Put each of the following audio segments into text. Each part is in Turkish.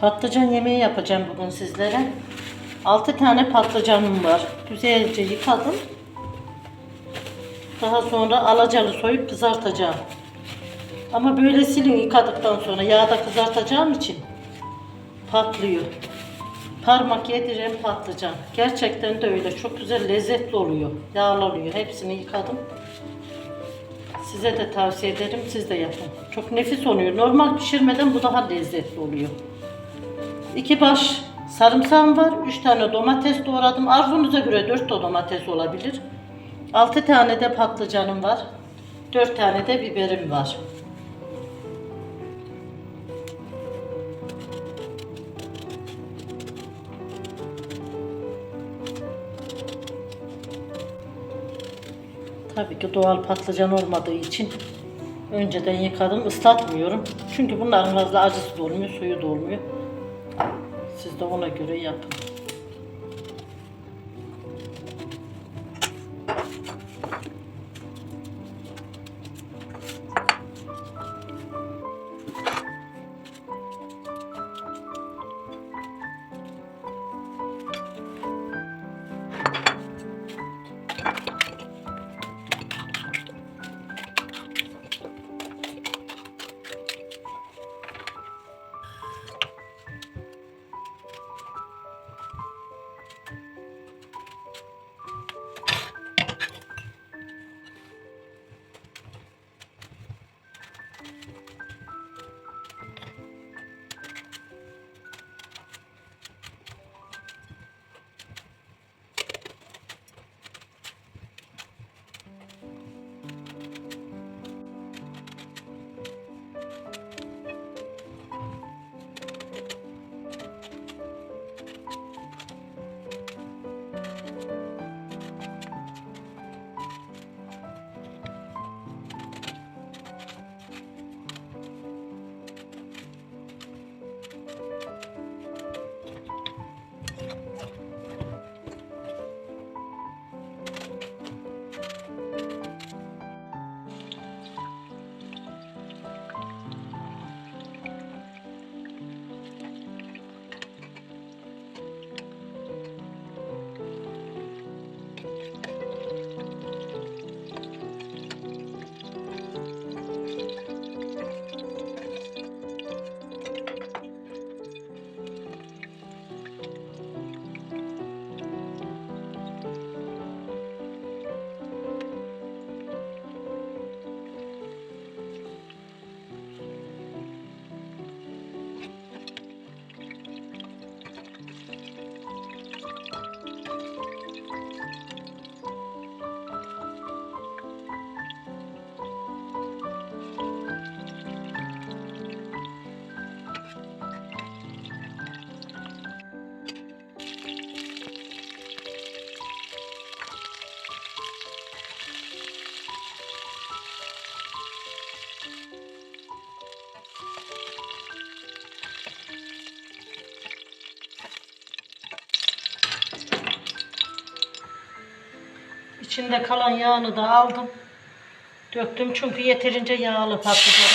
Patlıcan yemeği yapacağım bugün sizlere. 6 tane patlıcanım var. Güzelce yıkadım. Daha sonra alacalı soyup kızartacağım. Ama böyle silin yıkadıktan sonra yağda kızartacağım için patlıyor. Parmak yediren patlıcan. Gerçekten de öyle. Çok güzel lezzetli oluyor. Yağlı oluyor. Hepsini yıkadım. Size de tavsiye ederim. Siz de yapın. Çok nefis oluyor. Normal pişirmeden bu daha lezzetli oluyor. İki baş sarımsağım var. Üç tane domates doğradım. Arzunuza göre dört de domates olabilir. Altı tane de patlıcanım var. Dört tane de biberim var. Tabii ki doğal patlıcan olmadığı için önceden yıkadım, ıslatmıyorum. Çünkü bunların fazla acısı da olmuyor, suyu da olmuyor. Siz de ona göre yapın. İçinde kalan yağını da aldım. Döktüm çünkü yeterince yağlı patlıcanım.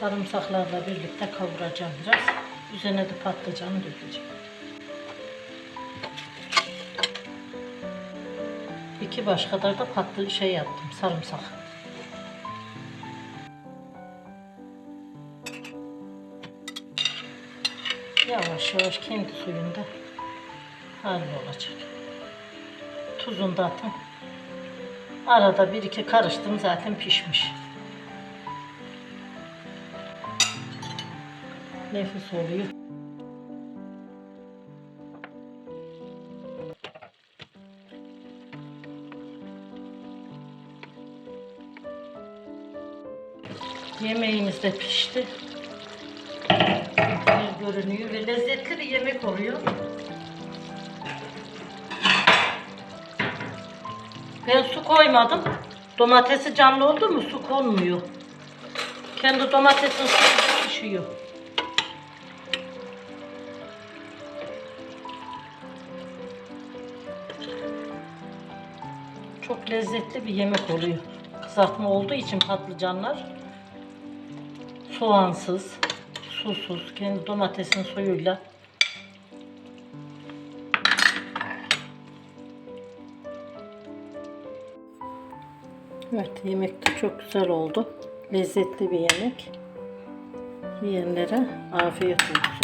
Sarımsaklarla birlikte kavuracağım biraz. Üzerine de patlıcanı dökeceğim. İki baş kadar da patlı şey yaptım, sarımsak. Yavaş yavaş kendi suyunda olacak. Tuzunu da atın. Arada bir iki karıştım zaten pişmiş. Nefis oluyor. Yemeğimiz de pişti. Görünüyor ve lezzetli bir yemek oluyor. Ben su koymadım. Domatesi canlı oldu mu su konmuyor. Kendi domatesin suyu pişiyor. Çok lezzetli bir yemek oluyor. kızartma olduğu için patlıcanlar soğansız, susuz, kendi domatesin suyuyla Evet yemek de çok güzel oldu. Lezzetli bir yemek. Yiyenlere afiyet olsun.